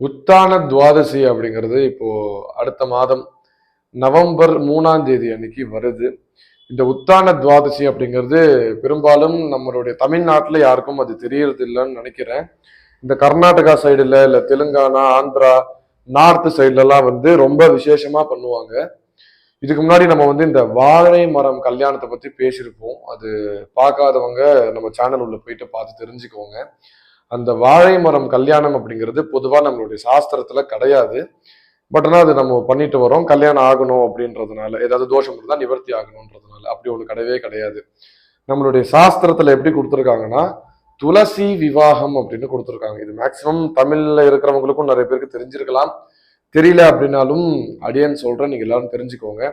உத்தான துவாதசி அப்படிங்கிறது இப்போ அடுத்த மாதம் நவம்பர் மூணாம் தேதி அன்னைக்கு வருது. இந்த உத்தான துவாதசி அப்படிங்கிறது பெரும்பாலும் நம்மளுடைய தமிழ்நாட்டில் யாருக்கும் அது தெரியறது இல்லைன்னு நினைக்கிறேன். இந்த கர்நாடகா சைடுல இல்லை தெலுங்கானா ஆந்திரா நார்த் சைட்லலாம் வந்து ரொம்ப விசேஷமா பண்ணுவாங்க. இதுக்கு முன்னாடி நம்ம வந்து இந்த வாழை மரம் கல்யாணத்தை பத்தி பேசியிருப்போம். அது பார்க்காதவங்க நம்ம சேனல் உள்ள போயிட்டு பார்த்து தெரிஞ்சுக்கோங்க. அந்த வாழை மரம் கல்யாணம் அப்படிங்கிறது பொதுவாக நம்மளுடைய சாஸ்திரத்துல கிடையாது. பட் ஆனால் அது நம்ம பண்ணிட்டு வரோம். கல்யாணம் ஆகணும் அப்படின்றதுனால ஏதாவது தோஷம் இருந்தால் நிவர்த்தி ஆகணுன்றதுனால அப்படி ஒன்று கிடையவே கிடையாது. நம்மளுடைய சாஸ்திரத்துல எப்படி கொடுத்துருக்காங்கன்னா துளசி விவாகம் அப்படின்னு கொடுத்துருக்காங்க. இது மேக்சிமம் தமிழ்ல இருக்கிறவங்களுக்கும் நிறைய பேருக்கு தெரிஞ்சிருக்கலாம். தெரியல அப்படின்னாலும் அடியன் சொல்றேன். நீங்க எல்லாரும் தெரிஞ்சுக்கோங்க.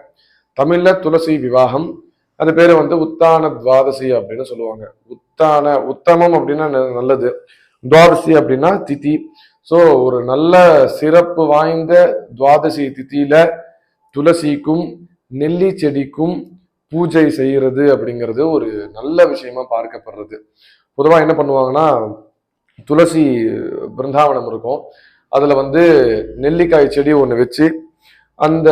தமிழ்ல துளசி விவாகம் அது பேர் வந்து உத்தான துவாதசி அப்படின்னு சொல்லுவாங்க. உத்தான உத்தமம் அப்படின்னா ந- நல்லது. துவாதசி அப்படின்னா திதி. ஸோ ஒரு நல்ல சிறப்பு வாய்ந்த துவாதசி திதியில துளசிக்கும் நெல்லி செடிக்கும் பூஜை செய்கிறது அப்படிங்கிறது ஒரு நல்ல விஷயமா பார்க்கப்படுறது. பொதுவாக என்ன பண்ணுவாங்கன்னா துளசி பிருந்தாவனம் இருக்கும். அதில் வந்து நெல்லிக்காய் செடி ஒன்று வச்சு அந்த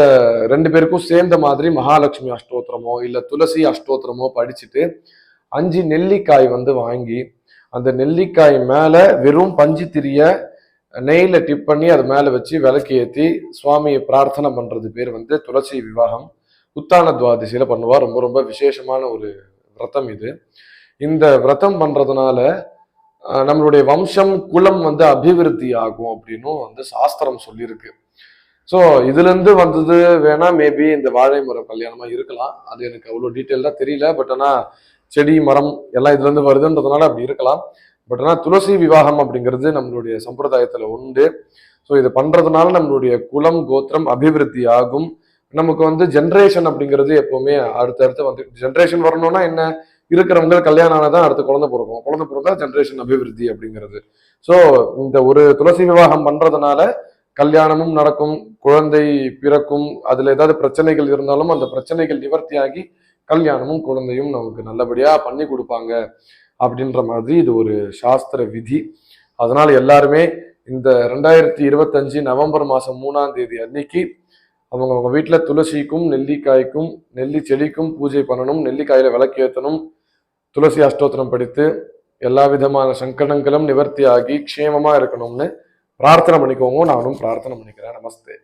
ரெண்டு பேருக்கும் சேர்ந்த மாதிரி மகாலட்சுமி அஷ்டோத்திரமோ இல்லை துளசி அஷ்டோத்திரமோ படிச்சுட்டு அஞ்சு நெல்லிக்காய் வந்து வாங்கி அந்த நெல்லிக்காய் மேலே வெறும் பஞ்சு திரிய நெய்யில் டிப் பண்ணி அது மேலே வச்சு விளக்கு ஏற்றி சுவாமியை பிரார்த்தனை பண்ணுறது பேர் வந்து துளசி விவாகம். உத்தான துவாதசியில பண்ணுவார் ரொம்ப ரொம்ப விசேஷமான ஒரு விரதம் இது. இந்த விரதம் பண்ணுறதுனால நம்மளுடைய வம்சம் குலம் வந்து அபிவிருத்தி ஆகும் அப்படின்னும் வந்து சாஸ்திரம் சொல்லியிருக்கு. ஸோ இதுலேருந்து வந்தது வேணா மேபி இந்த வாழை முறை கல்யாணமாக இருக்கலாம். அது எனக்கு அவ்வளோ டீட்டெயிலாக தெரியல. பட் ஆனால் செடி மரம் எல்லாம் இதுல இருந்து வருதுன்றதுனால அப்படி இருக்கலாம். பட் ஆனா துளசி விவாகம் அப்படிங்கிறது நம்மளுடைய சம்பிரதாயத்துல உண்டு. ஸோ இது பண்றதுனால நம்மளுடைய குலம் கோத்திரம் அபிவிருத்தி ஆகும். நமக்கு வந்து ஜென்ரேஷன் அப்படிங்கிறது எப்பவுமே அடுத்தடுத்து வந்து ஜென்ரேஷன் வரணும்னா என்ன? இருக்கிறவங்க கல்யாணம் ஆனதான் அடுத்து குழந்தை பிறக்கும். குழந்தை பிறந்தா ஜென்ரேஷன் அபிவிருத்தி அப்படிங்கிறது. ஸோ இந்த ஒரு துளசி விவாகம் பண்றதுனால கல்யாணமும் நடக்கும் குழந்தை பிறக்கும் அதுல ஏதாவது பிரச்சனைகள் இருந்தாலும் அந்த பிரச்சனைகள் நிவர்த்தியாகி கல்யாணமும் குழந்தையும் நமக்கு நல்லபடியாக பண்ணி கொடுப்பாங்க அப்படின்ற மாதிரி இது ஒரு சாஸ்திர விதி. அதனால எல்லாருமே இந்த ரெண்டாயிரத்தி இருபத்தஞ்சு நவம்பர் மாதம் மூணாம் தேதி அன்னைக்கு அவங்க அவங்க வீட்டில் துளசிக்கும் நெல்லிக்காய்க்கும் நெல்லி செடிக்கும் பூஜை பண்ணணும் விளக்கு விளக்கேற்றணும் துளசி அஷ்டோத்திரம் படித்து எல்லா விதமான சங்கடங்களும் நிவர்த்தி ஆகி க்ஷேமமாக இருக்கணும்னு பிரார்த்தனை பண்ணிக்கோங்க. நானும் பிரார்த்தனை பண்ணிக்கிறேன். நமஸ்தே.